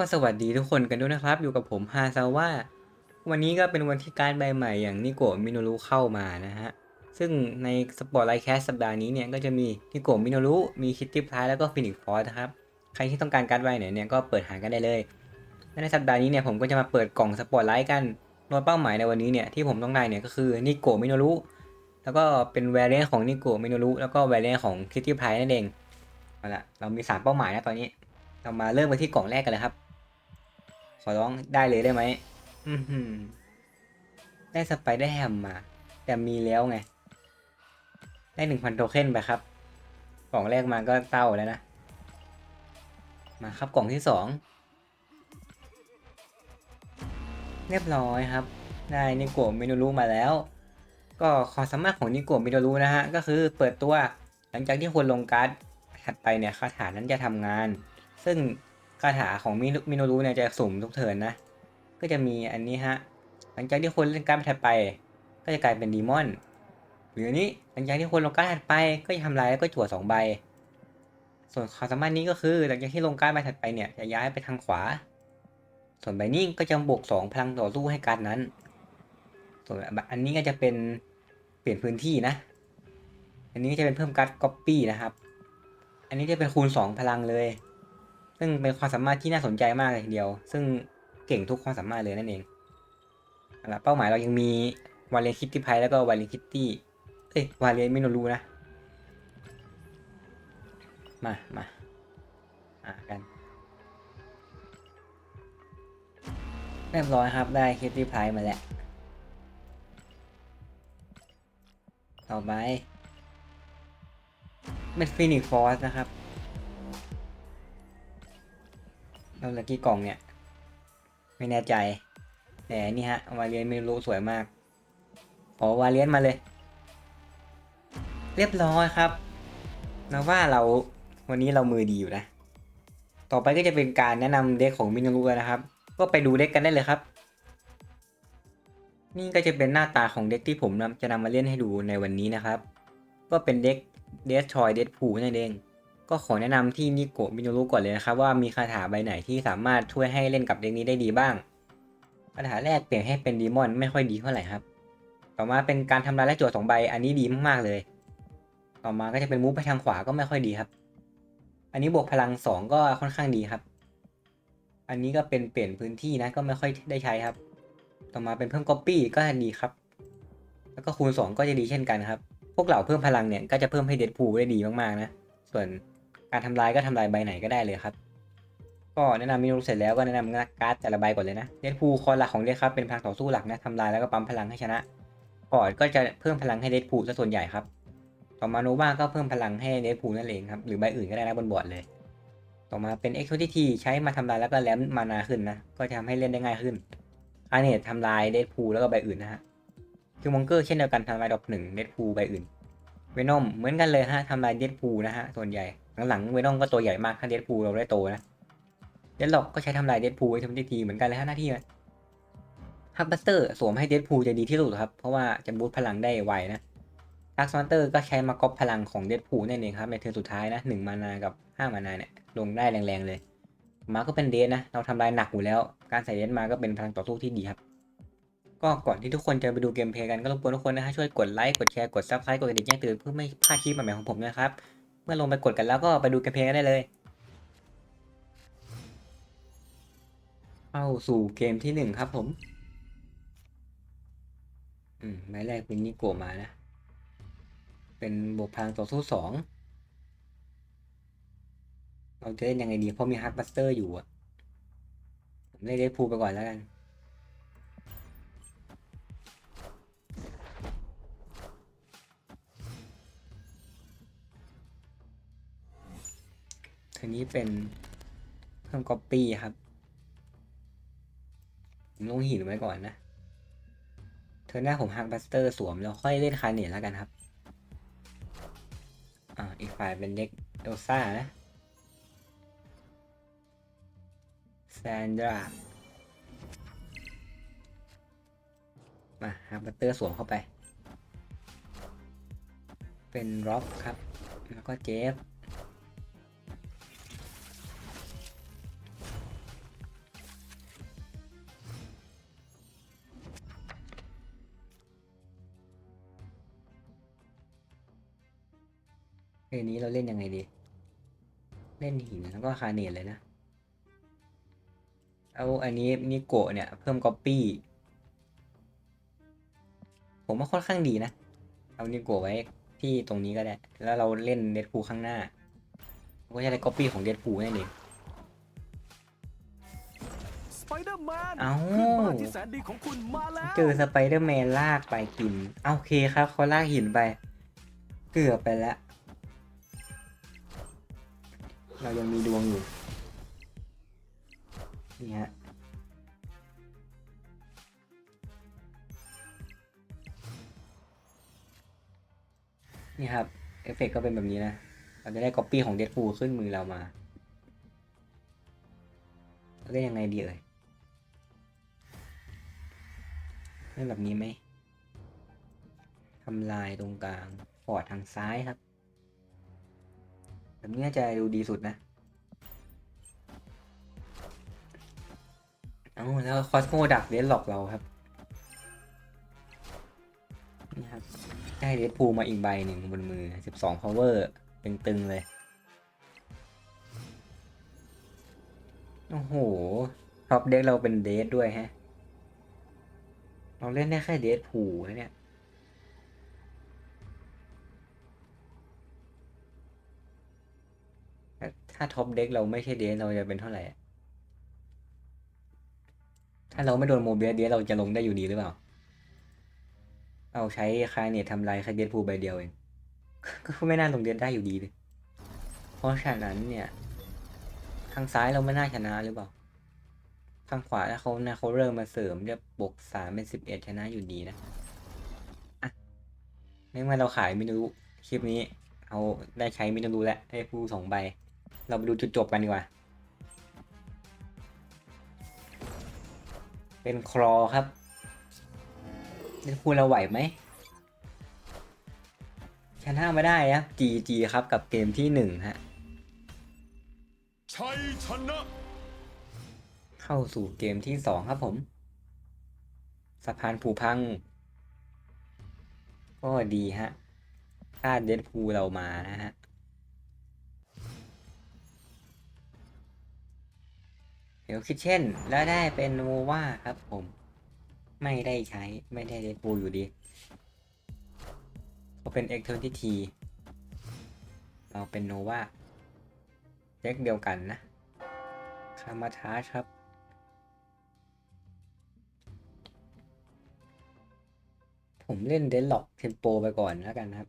ก็สวัสดีทุกคนกันด้วยนะครับ อยู่กับผมฮาซาว่าวันนี้ก็เป็นวันที่การใบใหม่อย่างนิโกะมิโนรุเข้ามานะฮะ ซึ่งในสปอร์ตไลท์แคสสัปดาห์นี้เนี่ยก็จะมีนิโกะมิโนรุมีคิตตี้พลายแล้วก็ฟินิกฟอร์นะครับ ใครที่ต้องการการใบไหนเนี่ยก็เปิดหากันได้เลยและในสัปดาห์นี้เนี่ยผมก็จะมาเปิดกล่องสปอร์ตไลท์กันโดยเป้าหมายในวันนี้เนี่ยที่ผมต้องได้เนี่ยก็คือนิโกะมิโนรุแล้วก็เป็นแวร i เ n นของนิโกะมิโนรุแล้วก็แวร i เ n นของคิตตี้พลายนั่นเองเอาละเรามีสามเป้าหมายนะตอนนี้ เรามาเริ่มกันที่กล่องแรกกันเลยครับ ขอร้องได้เลยได้ไหมอือหือได้สไปเดอร์แฮมมา แต่มีแล้วไง ได้หนึ่งพันโทเค็นไปครับ กล่องแรกมาก็เต้าแล้วนะ มาครับกล่องที่สอง เรียบร้อยครับ ได้นิโกะมิโนรุมาแล้ว ก็ความสามารถของนิโกะมิโนรุนะฮะ ก็คือเปิดตัว หลังจากที่คนลงการ์ดถัดไปเนี่ยคาถานั้นจะทำงาน ซึ่ง คาถาของมิโนมินรุเนี่ยจะสุ่มทุกเทิร์นนะ ก็จะมีอันนี้ฮะ หลังจากที่คนเล่นการ์ดถัดไป ก็จะกลายเป็นดีมอน หรืออันนี้หลังจากที่คนลงการ์ดถัดไปก็จะทำลายแล้วก็จั่วสองใบ ส่วนความสามารถนี้ก็คือหลังจากที่ลงการ์ดใบถัดไปเนี่ยจะย้ายไปทางขวา ส่วนใบนี้ก็จะบวกสองพลังต่อสู้ให้การ์ดนั้น ส่วนอันนี้ก็จะเป็นเปลี่ยนพื้นที่นะ อันนี้จะเป็นเพิ่มการ์ดก๊อปปี้นะครับ อันนี้จะเป็นคูณสองพลังเลย ซึ่งเป็นความสามารถที่น่าสนใจมากเลยทีเดียว ซึ่งเก่งทุกความสามารถเลยนั่นเองเอาละเป้าหมายเรายังมีวาเลนคิตตี้ไพแล้วก็วาเลนคิตตี้เอ้ยวาเลนไม่นรู้นะ มามาอ่ากันเรียบร้อยครับได้คิตตี้ไพมาแล้ว ต่อไปเป็นฟินิกฟอร์สนะครับ เราเลือกี่กล่องเนี่ย ไม่แน่ใจ แต่นี่ฮะวาเลียนไม่รู้สวยมากขอวาเลียนมาเลย เรียบร้อยครับนะว่าเราวันนี้เรามือดีอยู่นะ ต่อไปก็จะเป็นการแนะนำเด็กของมิน o รุนะครับ ก็ไปดูเด็กกันได้เลยครับ นี่ก็จะเป็นหน้าตาของเด็กที่ผมจะนำมาเล่นให้ดูในวันนี้นะครับ ก็เป็นเด็กเดสชอยเดสพูนั่นเอง ก็ขอแนะนำที่นิโกะมิโนรุก่อนเลยนะครับว่ามีคาถาใบไหนที่สามารถช่วยให้เล่นกับเด็กนี้ได้ดีบ้างคาถาแรกเปลี่ยนให้เป็นดีมอนไม่ค่อยดีเท่าไหร่ครับ ต่อมาเป็นการทำลายและจั่วสองใบอันนี้ดีมากๆเลย ต่อมาก็จะเป็นมูฟไปทางขวาก็ไม่ค่อยดีครับ อันนี้บวกพลังสองก็ค่อนข้างดีครับ อันนี้ก็เป็นเปลี่ยนพื้นที่นะก็ไม่ค่อยได้ใช้ครับ ต่อมาเป็นเพิ่มก๊อปปี้ก็ดีครับ แล้วก็คูณ2ก็จะดีเช่นกันครับ พวกเหล่าเพิ่มพลังเนี่ยก็จะเพิ่มให้เดดพูได้ดีมากๆนะ ส่วน การทำลายก็ทำลายใบไหนก็ได้เลยครับ ก็แนะนำเมนูเสร็จแล้วก็แนะนำการ์ดแต่ละใบก่อนเลยนะเดดพูลคอหลักของเดดครับเป็นพลังต่อสู้หลักนะทำลายแล้วก็ปั๊มพลังให้ชนะกอดก็จะเพิ่มพลังให้เดดพูลซะส่วนใหญ่ครับ ต่อมาโนวาก็เพิ่มพลังให้เดดพูลนั่นเองครับหรือใบอื่นก็ได้นะบนบอร์ดเลย ต่อมาเป็น e x o t ทีทีใช้มาทำลายแล้วก็แลมมานาขึ้นนะก็จะทำให้เล่นได้ง่ายขึ้นอาเนตทำลายเดดพูลแล้วก็ใบอื่นนะฮะคิวมองเกอร์เช่นเดียวกันทำลายดอกหนึ่งเดดพูลใบอื่นเวนอมเหมือนกันเลยฮะทำลายเดดพูลนะฮะส่วนใหญ่ หลังๆเวนอมก็ตัวใหญ่มากถ้าเดดพูลเราได้โตนะเดดล็อกก็ใช้ทำลายเดดพูลไอทำทีทีเหมือนกันเลยฮะหน้าที่มันฮับบัสเตอร์สวมให้เดดพูลจะดีที่สุดครับ เพราะว่าจะบูตพลังได้ไวนะดักซอนเตอร์ก็ใช้มากอบพลังของเดดพูลนั่นเองครับในเทิร์นสุดท้ายนะหนึ่งมานากับห้ามานาเนี่ยลงได้แรงๆเลย มาก็เป็นเดสนะ เราทำลายหนักอยู่แล้ว การใส่เดสมาก็เป็นพลังต่อสู้ที่ดีครับก็ก่อนที่ทุกคนจะไปดูเกมเพลย์กันก็รบกวนทุกคนนะฮะช่วยกดไลค์กดแชร์กดซับสไครต์กดกระดิ่งแจ้งเตือนเพื่อไม่พลาดคลิปใหม่ๆของผมนะครับ มื่อลงไปกดกันแล้วก็ไปดูเกมเพลย์กันได้เลย เข้าสู่เกมที่หนึ่งครับผม อืมไม้แรกเป็นนิโกมานะ เป็นบกพลังต่อสู้สองเราจะเล่นยังไงดีเพราะมีฮักบัสเตอร์อยู่อะผมเล่นเดดพูไปก่อนแล้วกัน ทีนี้เป็นเพิ่มก๊อปปี้ครับผมลงหินไว้ก่อนนะ เธอหน้าผมฮักบัสเตอร์สวมแล้วค่อยเล่นคาเนตแล้วกันครับ อ่า อีกฝ่ายเป็นเด็กเอลซ่านะแซนดรา มาฮักบัตเตอร์สวมเข้าไป เป็นร็อบครับ แล้วก็เจฟ เอ้ยนี้เราเล่นยังไงดี เล่นหินแล้วก็คาเนตเลยนะ เอาอันนี้นิโกะเนี่ย เพิ่มก๊อปปี้ ผมว่าค่อนข้างดีนะ เอานิโกะไว้ที่ตรงนี้ก็ได้ แล้วเราเล่นเดดพูข้างหน้าก็จะได้ก๊อปปี้ของเดดพูนั่นเองสไปเดอร์แมนเอ้าเพื่อนบ้านที่แสนดีของคุณมาแล้วเจอสไปเดอร์แมนลากไปกินเอาโอเคครับเขาลากหินไป เกือบไปแล้ว เรายังมีดวงอยู่ นี่ฮะนี่ครับ เอฟเฟกต์ก็เป็นแบบนี้นะ เราจะได้ก๊อปปี้ของเด p พูขึ้นมือเรามาเราเล่นยังไงดีเอ่ยเล่นแบบนี้ไหมทำลายตรงกลางฟอร์ดทางซ้ายครับ แบบนี้น่าจะดูดีสุดนะ เอาแล้วคอสโมดักเดนหลอกเราครับนี่ครับได้เดดพูมาอีกใบหนึ่งบนมือ12 power ตึงๆเลย โอ้โหท็อปเด็กเราเป็นเดทด้วยฮะ เราเล่นได้แค่เดทพูนะเนี่ย ถ้าท็อปเด็กเราไม่ใช่เดทเราจะเป็นเท่าไหร่ ถ้าเราไม่โดนโมเบียเดทเราจะลงได้อยู่ดีหรือเปล่า เอาใช้คายเนตทำลายแค่เดทพูใบเดียวเอง ก็ไม่น่าลงเดทได้อยู่ดีเลย เพราะฉะนั้นเนี่ยทางซ้ายเราไม่น่าชนะหรือเปล่าทางขวาถ้าเขานะเขาเริ่มมาเสริมจะบวกสามเป็นสิบเอ็ดชนะอยู่ดีนะอะไม่ว่าเราขายมินารุคลิปนี้เอาได้ใช้มินารุแล้วให้ผู้สองใบ เราไปดูจุดจบกันดีกว่า เป็นครอครับจะพูดเราไหวไหมชนะมาได้ครับ GG ครับกับเกมที่หนึ่งฮะชัยชนะเข้าสู่เกมที่สองครับผม สะพานผูพัง ก็ดีฮะถ้าเดดพูลเรามานะฮะ เดี๋ยวคิดเช่น แล้วได้เป็นโนวาครับผม ไม่ได้ใช้ไม่ได้เดดพูอยู่ดีก็เป็นเอ็กเทอร์ที่ทีเราเป็นโนวาเด็กเดียวกันนะคามาทาชครับผมเล่นเดนล็อกเทมโปไปก่อนแล้วกันครับ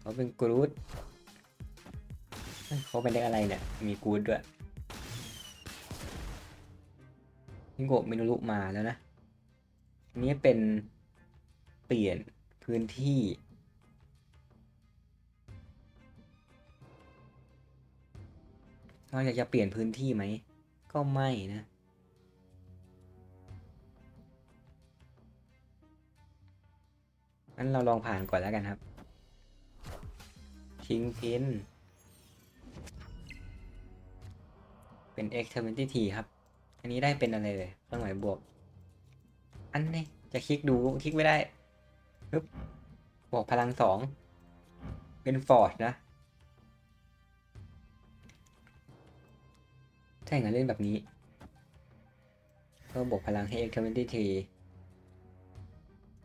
เขาเป็นกรูด เขาเป็นเด็กอะไรเนี่ย มีกูดด้วยนิโกะมินุรุมาแล้วนะนี้เป็นเปลี่ยนพื้นที่ เราอยากจะเปลี่ยนพื้นที่ไหม ก็ไม่นะ งั้นเราลองผ่านก่อนแล้วกันครับชิงพิน เป็น x 2 0 t ครับ อันนี้ได้เป็นอะไรเลยเครื่องหมายบวก อันนี้จะคลิกดูคลิกไม่ได้ปึ๊บบวกพลังสองเป็นฟอร์ดนะถ้าอย่างนั้นเล่นแบบนี้ ก็บวกพลังให้ x 2 0 t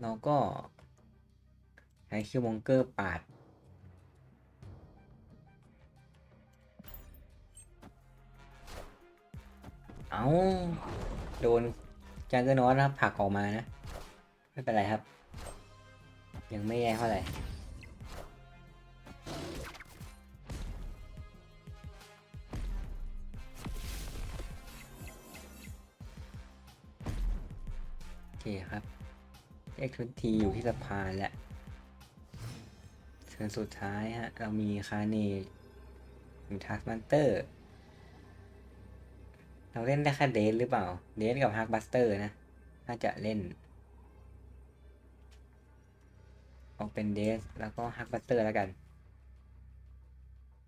เราก็ใช้คิวมองเกอร์ปาด เอาโดนจังเกอร์นอสนะครับผักออกมานะ ไม่เป็นไรครับ ยังไม่แย่เท่าไหร่โอเคครับเอ็กทุนทีอยู่ที่สะพานแล้วเชิญสุดท้ายฮะ เรามีคาเนมีทัสมันเตอร์ เราเล่นได้แค่เดนหรือเปล่า เดนกับฮักบัสเตอร์นะ น่าจะเล่นเอาเป็นเดสแล้วก็ฮักบัสเตอร์แล้วกัน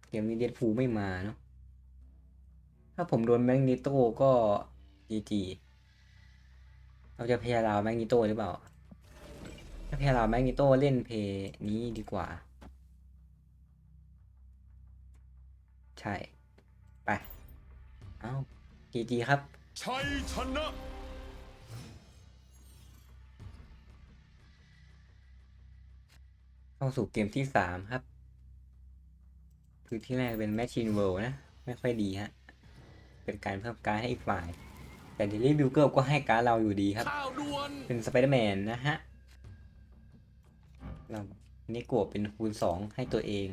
เกมนี้เดนฟูไม่มาเนาะ ถ้าผมโดนแมงนิโต้ก็จีจีเราจะพยายามแมงนิโต้หรือเปล่า ถ้าเพลาแมกนิโต้เล่นเพย์นี้ดีกว่า ใช่ ไป เอ้า จีจีครับ ชัยชนะเข้าสู่เกมที่สามครับ คือที่แรกเป็นแมชชีนเวิลด์นะ ไม่ค่อยดีฮะ เป็นการเพิ่มการดให้อีกฝ่าย แต่เดลี่บิวเกิลก็ให้การดเราอยู่ดีครับข้าวด่วนเป็นสไปเดอร์แมนนะฮะเรานี่โกะเป็นคูณสองให้ตัวเอง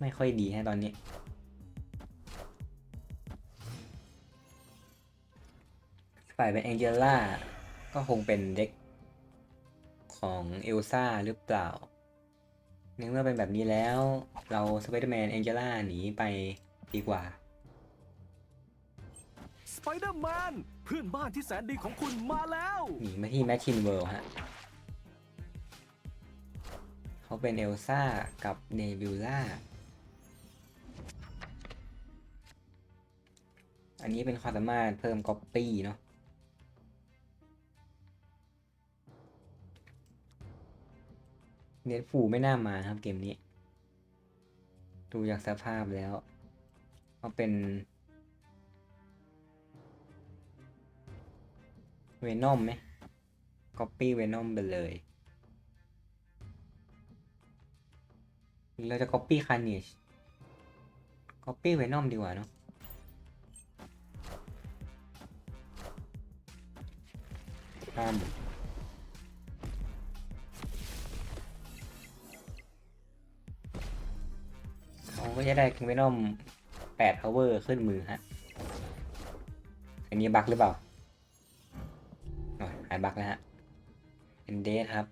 ไม่ค่อยดีฮะตอนนี้ ฝ่ายเป็นแองเจล่าก็คงเป็นเด็กของเอลซ่าหรือเปล่าในเมื่อเป็นแบบนี้แล้ว เราสไปเดอร์แมนแองเจล่าหนีไปดีกว่า สไปเดอร์แมนเพื่อนบ้านที่แสนดีของคุณมาแล้ว หนีมาที่แมชชินเวิลด์ฮะเขาเป็นเอลซ่ากับเนบิวล่าอันนี้เป็นความสามารถเพิ่มก๊อปปี้เนาะ เน็ตฟูไม่น่ามาครับเกมนี้ ดูจากสภาพแล้วเขาเป็นเวนอมไหมก๊อปปี้เวนอมไปเลย เราจะก๊อปปี้คาร์เนชก๊อปปี้เวนอมดีกว่าเนาะข้าม ก็จะได้คิงเวนอม8 power ขึ้นมือฮะ อันนี้บักหรือเปล่าหายบักแล้วฮะเป็นเดทครับ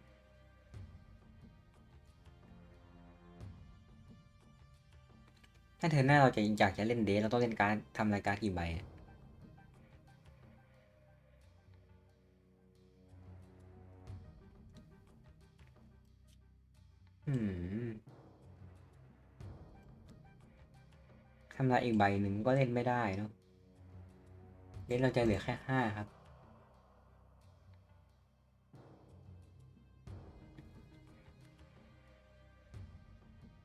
ถ้าเธอหน้าเราจะอยากจะเล่นเดทเราต้องเล่นการทำรายการกี่ใบอืม ทำลายอีกใบหนึ่งก็เล่นไม่ได้เนาะเดทเราจะเหลือแค่ห้าครับ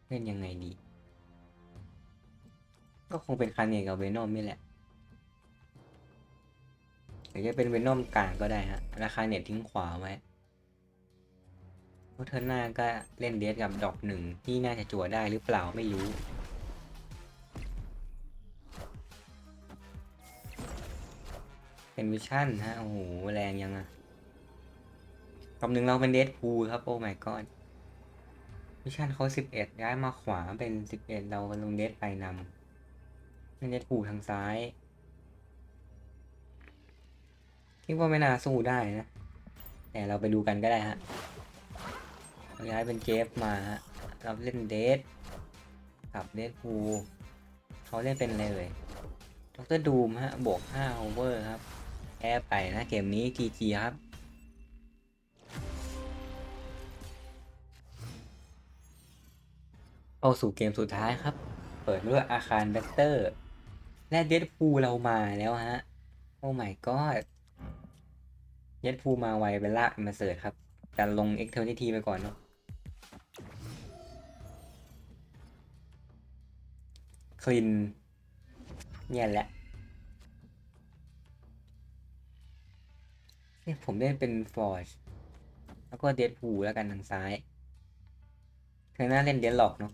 เล่นยังไงดี ก็คงเป็นคาเนกับเวนอมนี่แหละหรือจะเป็นเวนอมกลางก็ได้ฮะ ราคาเน็ตทิ้งขวาไว้เพราะเธอหน้าก็เล่นเดทกับดอกหนึ่งที่น่าจะจั่วได้หรือเปล่าไม่รู้ เป็นวิชั่นฮะ โอ้โห แรงยังอะกำหนึ่งเราเป็นเดทพูครับ โอ้ my god มิชั่นเขาสิบเอ็ดย้ายมาขวาเป็นสิบเอ็ดเราลงเดทไปนำเป็นเดทผูทางซ้ายคิดว่าไม่น่าสู้ได้นะ แต่เราไปดูกันก็ได้ฮะย้ายเป็นเจฟมาฮะเราเล่นเดทกับเดทพูเขาเล่นเป็นอะไรเลยดรดูมฮะ บวกห้าโอเวอร์ครับ แพ้ไปนะเกมนี้ GG ครับเข้าสู่เกมสุดท้ายครับ เปิดด้วยอาคารแบตเตอร์ และเดดพูเรามาแล้วฮะ โอ้ my god เดดพูมาไวไปลามาเสิร์ชครับ แต่ลงเอ็กเทอร์นิทีไปก่อนเนาะคลินเนี่ยแหละ เนี่ยผมเล่นเป็นฟอร์ชแล้วก็เดดพูแล้วกันทางซ้ายเธอน่าเล่นเดนหลอกเนาะ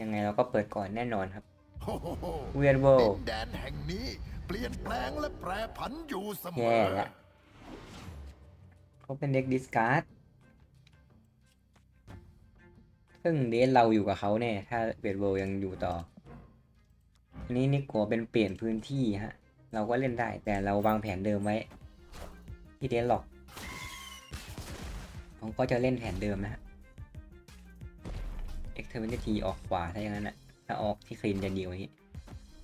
ยังไงเราก็เปิดก่อนแน่นอนครับโอ้โหเวียนเวิลดินแดนแห่งนี้เปลี่ยนแปลงและแปรผันอยู่เสมแย่อละเขาเป็นเด็กดิสการ์ดซึ่งเดนเราอยู่กับเขาแน่ ถ้าเวียนเวิลยังอยู่ต่อ อันนี้นิโกเป็นเปลี่ยนพื้นที่ฮะ เราก็เล่นได้แต่เราวางแผนเดิมไว้ ที่เดนหลอกผมก็จะเล่นแผนเดิมนะฮะเอ็กเทอร์เนทีออกขวาถ้าอย่างนั้นอะถ้าออกที่คลีนจะดีกว่านี้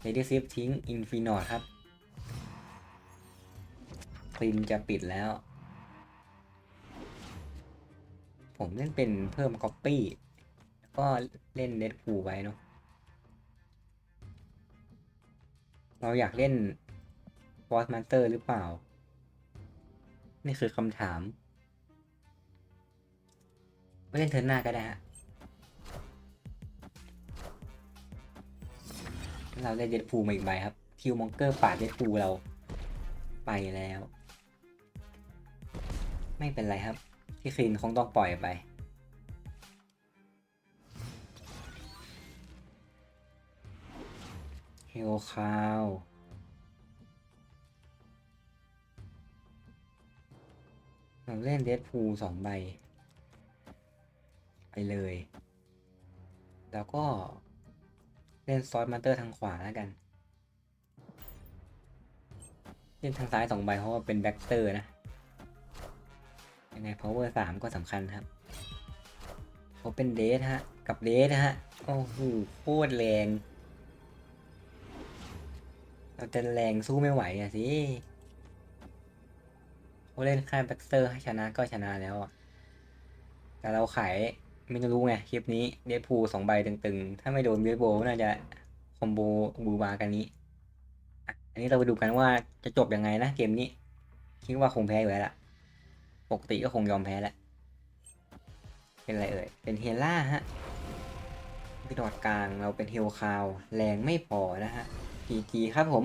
เลดี้ซิฟทิ้งอินฟินอร์ครับคลีนจะปิดแล้ว ผมเล่นเป็นเพิ่มก๊อปปี้แล้วก็เล่นเดดพูไว้เนาะ เราอยากเล่นบอสมาสเตอร์หรือเปล่า นี่คือคำถามไปเล่นเทิร์นหน้าก็ได้ฮะเราได้เดดพูลมาอีกใบครับ คิวมองเกอร์ปาดเดดพูลเราไปแล้ว ไม่เป็นไรครับ ที่คลีนคงต้องปล่อยไป เฮลคาวเราเล่นเดดพูลสองใบ ไปเลย แล้วก็เล่นซอสมาเตอร์ทางขวาแล้วกัน เล่นทางซ้ายสองใบเพราะว่าเป็นแบ็กเตอร์นะ ยังไง power สามก็สำคัญครับเขาเป็นเดทฮะ กับเดทฮะ โอ้โหโคตรแรง เราจะแรงสู้ไม่ไหวอะสิเขาเล่นค่ายแบ็กเตอร์ให้ชนะก็ชนะแล้วอะแต่เราขายไม่รู้ไงคลิปนี้เดทพูสองใบตึงๆ ถ้าไม่โดนเบสโบน่าจะคอมโบบูบากันนี้ อันนี้เราไปดูกันว่าจะจบยังไงนะเกมนี้ คิดว่าคงแพ้อยู่แล้วล่ะ ปกติก็คงยอมแพ้แหละ เป็นอะไรเอ่ย เป็นเฮล่าฮะกระโดดกลางเราเป็นเฮลคาว แรงไม่พอนะฮะ GG ครับผม